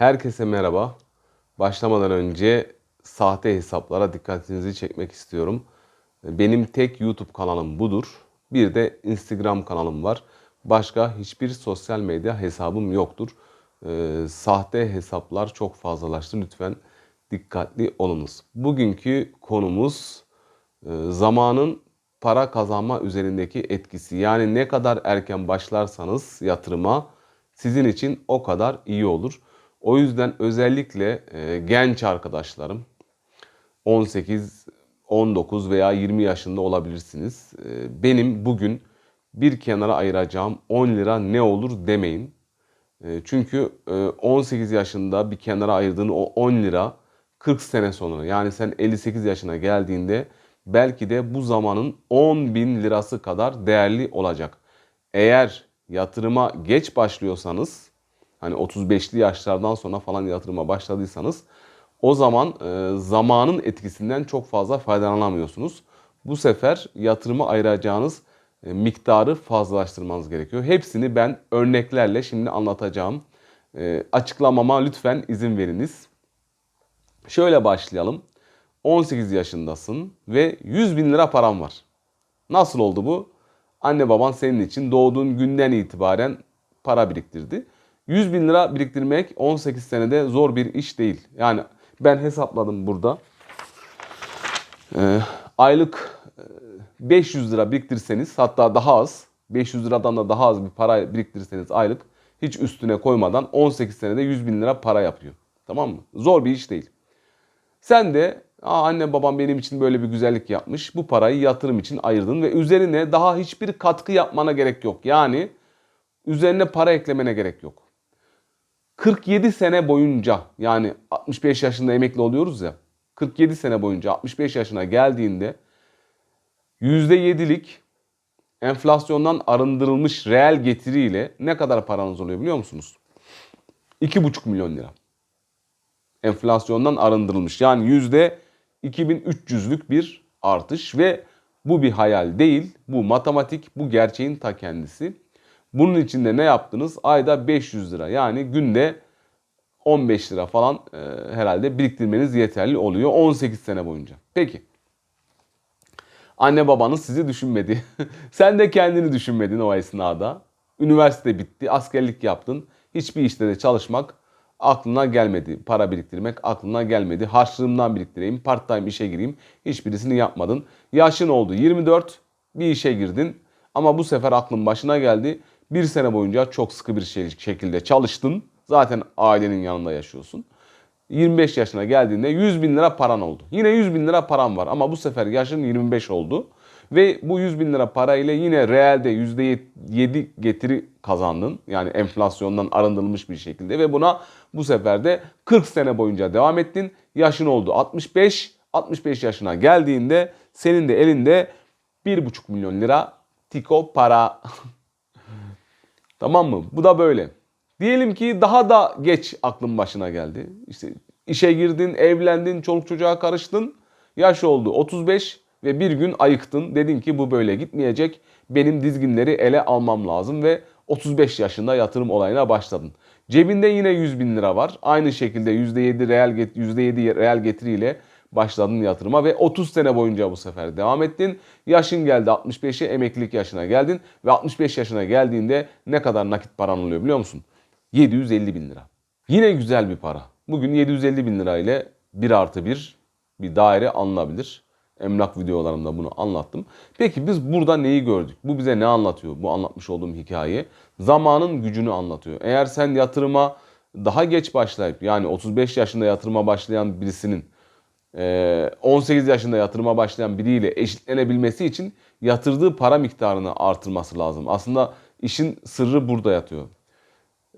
Herkese merhaba. Başlamadan önce sahte hesaplara dikkatinizi çekmek istiyorum. Benim tek YouTube kanalım budur. Bir de Instagram kanalım var. Başka hiçbir sosyal medya hesabım yoktur. Ee, sahte hesaplar çok fazlalaştı. Lütfen dikkatli olunuz. Bugünkü konumuz e, zamanın para kazanma üzerindeki etkisi. Yani ne kadar erken başlarsanız yatırıma sizin için o kadar iyi olur. O yüzden özellikle e, genç arkadaşlarım 18, 19 veya 20 yaşında olabilirsiniz. E, benim bugün bir kenara ayıracağım 10 lira ne olur demeyin. E, çünkü e, 18 yaşında bir kenara ayırdığın o 10 lira 40 sene sonra yani sen 58 yaşına geldiğinde belki de bu zamanın 10 bin lirası kadar değerli olacak. Eğer yatırıma geç başlıyorsanız hani 35'li yaşlardan sonra falan yatırıma başladıysanız o zaman e, zamanın etkisinden çok fazla faydalanamıyorsunuz. Bu sefer yatırıma ayıracağınız e, miktarı fazlalaştırmanız gerekiyor. Hepsini ben örneklerle şimdi anlatacağım. E, açıklamama lütfen izin veriniz. Şöyle başlayalım. 18 yaşındasın ve 100 bin lira param var. Nasıl oldu bu? Anne baban senin için doğduğun günden itibaren para biriktirdi. 100 bin lira biriktirmek 18 senede zor bir iş değil. Yani ben hesapladım burada. Ee, aylık e, 500 lira biriktirseniz hatta daha az 500 liradan da daha az bir para biriktirseniz aylık hiç üstüne koymadan 18 senede 100 bin lira para yapıyor. Tamam mı? Zor bir iş değil. Sen de Aa, anne babam benim için böyle bir güzellik yapmış. Bu parayı yatırım için ayırdın ve üzerine daha hiçbir katkı yapmana gerek yok. Yani üzerine para eklemene gerek yok. 47 sene boyunca yani 65 yaşında emekli oluyoruz ya. 47 sene boyunca 65 yaşına geldiğinde %7'lik enflasyondan arındırılmış reel getiriyle ne kadar paranız oluyor biliyor musunuz? 2,5 milyon lira. Enflasyondan arındırılmış. Yani yüzde 2300'lük bir artış ve bu bir hayal değil. Bu matematik, bu gerçeğin ta kendisi. Bunun için de ne yaptınız? Ayda 500 lira yani günde 15 lira falan e, herhalde biriktirmeniz yeterli oluyor 18 sene boyunca. Peki. Anne babanız sizi düşünmedi. Sen de kendini düşünmedin o esnada. Üniversite bitti, askerlik yaptın. Hiçbir işte de çalışmak aklına gelmedi. Para biriktirmek aklına gelmedi. Harçlığımdan biriktireyim, part time işe gireyim. Hiçbirisini yapmadın. Yaşın oldu 24, bir işe girdin. Ama bu sefer aklın başına geldi. Bir sene boyunca çok sıkı bir şekilde çalıştın. Zaten ailenin yanında yaşıyorsun. 25 yaşına geldiğinde 100 bin lira paran oldu. Yine 100 bin lira paran var ama bu sefer yaşın 25 oldu. Ve bu 100 bin lira parayla yine realde %7 getiri kazandın. Yani enflasyondan arındırılmış bir şekilde ve buna bu sefer de 40 sene boyunca devam ettin. Yaşın oldu 65. 65 yaşına geldiğinde senin de elinde 1,5 milyon lira tiko para. tamam mı? Bu da böyle. Diyelim ki daha da geç aklın başına geldi. İşte işe girdin, evlendin, çoluk çocuğa karıştın. Yaş oldu 35 ve bir gün ayıktın. Dedin ki bu böyle gitmeyecek. Benim dizginleri ele almam lazım ve 35 yaşında yatırım olayına başladın. Cebinde yine 100 bin lira var. Aynı şekilde %7 reel, get- %7 reel getiriyle başladın yatırıma ve 30 sene boyunca bu sefer devam ettin. Yaşın geldi 65'e emeklilik yaşına geldin ve 65 yaşına geldiğinde ne kadar nakit paran oluyor biliyor musun? 750 bin lira. Yine güzel bir para. Bugün 750 bin lira ile 1 artı 1 bir daire alınabilir. Emlak videolarımda bunu anlattım. Peki biz burada neyi gördük? Bu bize ne anlatıyor? Bu anlatmış olduğum hikaye zamanın gücünü anlatıyor. Eğer sen yatırıma daha geç başlayıp yani 35 yaşında yatırıma başlayan birisinin 18 yaşında yatırıma başlayan biriyle eşitlenebilmesi için yatırdığı para miktarını artırması lazım. Aslında işin sırrı burada yatıyor.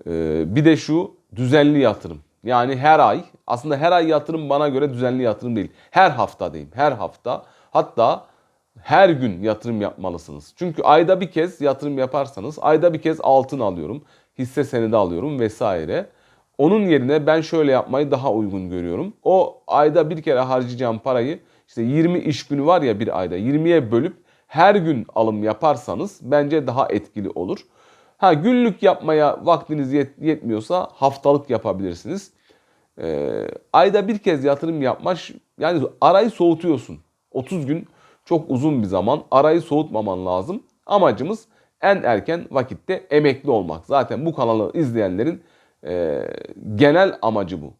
Ee, bir de şu düzenli yatırım. Yani her ay aslında her ay yatırım bana göre düzenli yatırım değil. Her hafta diyeyim. Her hafta hatta her gün yatırım yapmalısınız. Çünkü ayda bir kez yatırım yaparsanız ayda bir kez altın alıyorum. Hisse senedi alıyorum vesaire. Onun yerine ben şöyle yapmayı daha uygun görüyorum. O ayda bir kere harcayacağım parayı işte 20 iş günü var ya bir ayda 20'ye bölüp her gün alım yaparsanız bence daha etkili olur. Ha günlük yapmaya vaktiniz yet- yetmiyorsa haftalık yapabilirsiniz. Ee, ayda bir kez yatırım yapmak yani arayı soğutuyorsun. 30 gün çok uzun bir zaman. Arayı soğutmaman lazım. Amacımız en erken vakitte emekli olmak. Zaten bu kanalı izleyenlerin e, genel amacı bu.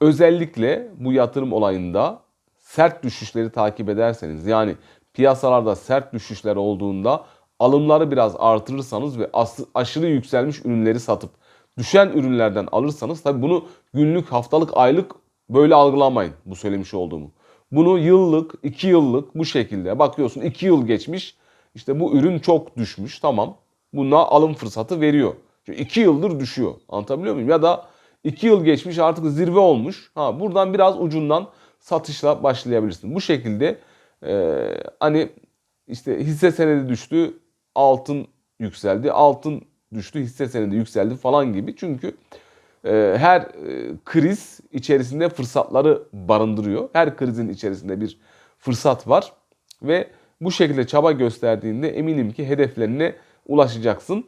Özellikle bu yatırım olayında sert düşüşleri takip ederseniz yani piyasalarda sert düşüşler olduğunda alımları biraz artırırsanız ve aşırı yükselmiş ürünleri satıp düşen ürünlerden alırsanız tabi bunu günlük, haftalık, aylık böyle algılamayın bu söylemiş olduğumu. Bunu yıllık, iki yıllık bu şekilde bakıyorsun iki yıl geçmiş işte bu ürün çok düşmüş tamam buna alım fırsatı veriyor. Çünkü yıldır düşüyor anlatabiliyor muyum? Ya da iki yıl geçmiş artık zirve olmuş. Ha, buradan biraz ucundan satışla başlayabilirsin. Bu şekilde e, hani işte hisse senedi düştü altın yükseldi. Altın düştü hisse senedi yükseldi falan gibi. Çünkü e, her e, kriz içerisinde fırsatları barındırıyor. Her krizin içerisinde bir fırsat var ve bu şekilde çaba gösterdiğinde eminim ki hedeflerine ulaşacaksın.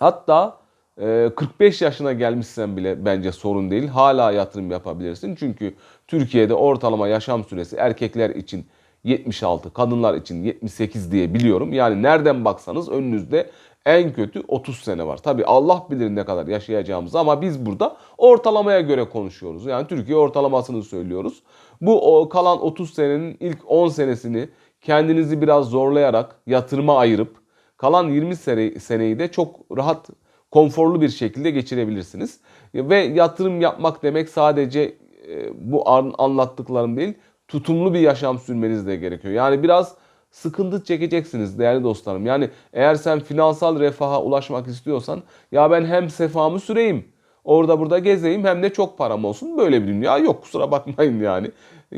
Hatta e, 45 yaşına gelmişsen bile bence sorun değil. Hala yatırım yapabilirsin. Çünkü Türkiye'de ortalama yaşam süresi erkekler için 76, kadınlar için 78 diye biliyorum. Yani nereden baksanız önünüzde en kötü 30 sene var. Tabi Allah bilir ne kadar yaşayacağımızı ama biz burada ortalamaya göre konuşuyoruz. Yani Türkiye ortalamasını söylüyoruz. Bu kalan 30 senenin ilk 10 senesini kendinizi biraz zorlayarak yatırıma ayırıp kalan 20 sene, seneyi de çok rahat, konforlu bir şekilde geçirebilirsiniz. Ve yatırım yapmak demek sadece e, bu an- anlattıklarım değil, tutumlu bir yaşam sürmeniz de gerekiyor. Yani biraz sıkıntı çekeceksiniz değerli dostlarım. Yani eğer sen finansal refaha ulaşmak istiyorsan ya ben hem sefamı süreyim, orada burada gezeyim hem de çok param olsun. Böyle bir dünya yok kusura bakmayın yani.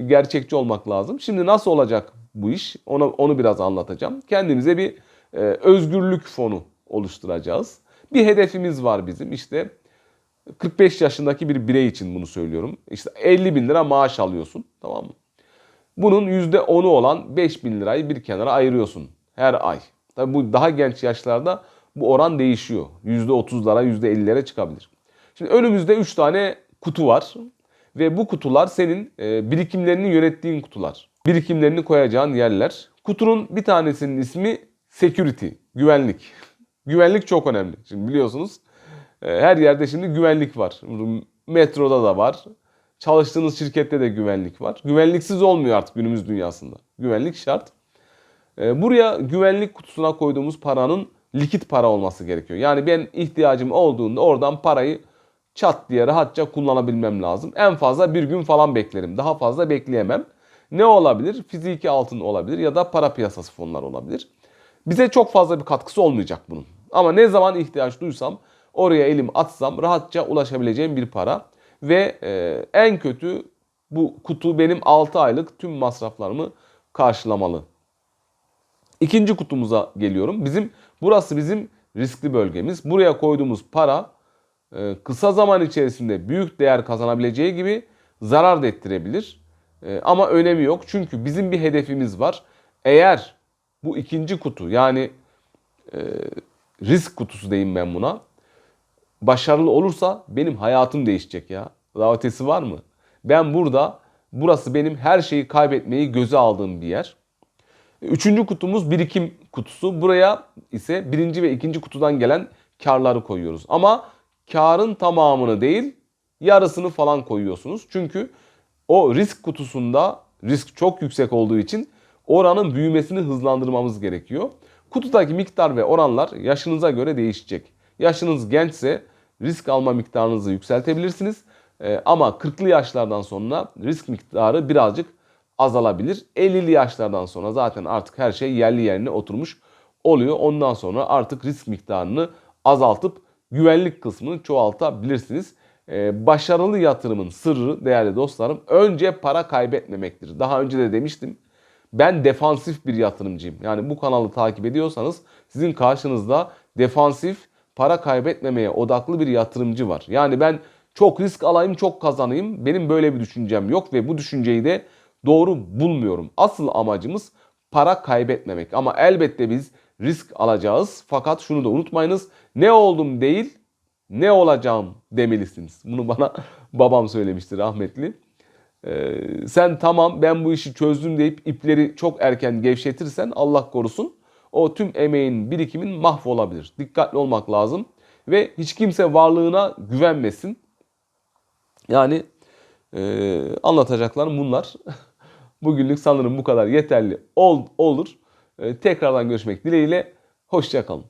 Gerçekçi olmak lazım. Şimdi nasıl olacak bu iş? Onu, onu biraz anlatacağım. Kendimize bir e, özgürlük fonu oluşturacağız. Bir hedefimiz var bizim işte 45 yaşındaki bir birey için bunu söylüyorum. İşte 50 bin lira maaş alıyorsun tamam mı? Bunun %10'u olan 5 bin lirayı bir kenara ayırıyorsun her ay. Tabi bu daha genç yaşlarda bu oran değişiyor. %30'lara %50'lere çıkabilir. Şimdi önümüzde 3 tane kutu var. Ve bu kutular senin e, birikimlerini yönettiğin kutular. Birikimlerini koyacağın yerler. Kutunun bir tanesinin ismi security, güvenlik. Güvenlik çok önemli. Şimdi biliyorsunuz e, her yerde şimdi güvenlik var. Metroda da var. Çalıştığınız şirkette de güvenlik var. Güvenliksiz olmuyor artık günümüz dünyasında. Güvenlik şart. E, Buraya güvenlik kutusuna koyduğumuz paranın likit para olması gerekiyor. Yani ben ihtiyacım olduğunda oradan parayı çat diye rahatça kullanabilmem lazım. En fazla bir gün falan beklerim. Daha fazla bekleyemem. Ne olabilir? Fiziki altın olabilir ya da para piyasası fonlar olabilir. Bize çok fazla bir katkısı olmayacak bunun. Ama ne zaman ihtiyaç duysam oraya elim atsam rahatça ulaşabileceğim bir para. Ve e, en kötü bu kutu benim 6 aylık tüm masraflarımı karşılamalı. İkinci kutumuza geliyorum. Bizim burası bizim riskli bölgemiz. Buraya koyduğumuz para e, kısa zaman içerisinde büyük değer kazanabileceği gibi zarar da ettirebilir. E, ama önemi yok. Çünkü bizim bir hedefimiz var. Eğer bu ikinci kutu yani e, risk kutusu diyeyim ben buna. Başarılı olursa benim hayatım değişecek ya. Daha var mı? Ben burada burası benim her şeyi kaybetmeyi göze aldığım bir yer. Üçüncü kutumuz birikim kutusu. Buraya ise birinci ve ikinci kutudan gelen karları koyuyoruz. Ama karın tamamını değil yarısını falan koyuyorsunuz. Çünkü o risk kutusunda risk çok yüksek olduğu için oranın büyümesini hızlandırmamız gerekiyor. Kutudaki miktar ve oranlar yaşınıza göre değişecek. Yaşınız gençse risk alma miktarınızı yükseltebilirsiniz. Ee, ama 40'lı yaşlardan sonra risk miktarı birazcık azalabilir. 50'li yaşlardan sonra zaten artık her şey yerli yerine oturmuş oluyor. Ondan sonra artık risk miktarını azaltıp güvenlik kısmını çoğaltabilirsiniz. Ee, başarılı yatırımın sırrı değerli dostlarım önce para kaybetmemektir. Daha önce de demiştim. Ben defansif bir yatırımcıyım. Yani bu kanalı takip ediyorsanız sizin karşınızda defansif para kaybetmemeye odaklı bir yatırımcı var. Yani ben çok risk alayım, çok kazanayım. Benim böyle bir düşüncem yok ve bu düşünceyi de doğru bulmuyorum. Asıl amacımız para kaybetmemek. Ama elbette biz risk alacağız. Fakat şunu da unutmayınız. Ne oldum değil, ne olacağım demelisiniz. Bunu bana babam söylemişti rahmetli. Ee, sen tamam ben bu işi çözdüm deyip ipleri çok erken gevşetirsen Allah korusun o tüm emeğin birikimin mahvolabilir. Dikkatli olmak lazım ve hiç kimse varlığına güvenmesin. Yani e, anlatacaklarım bunlar. Bugünlük sanırım bu kadar yeterli ol, olur. E, tekrardan görüşmek dileğiyle. Hoşçakalın.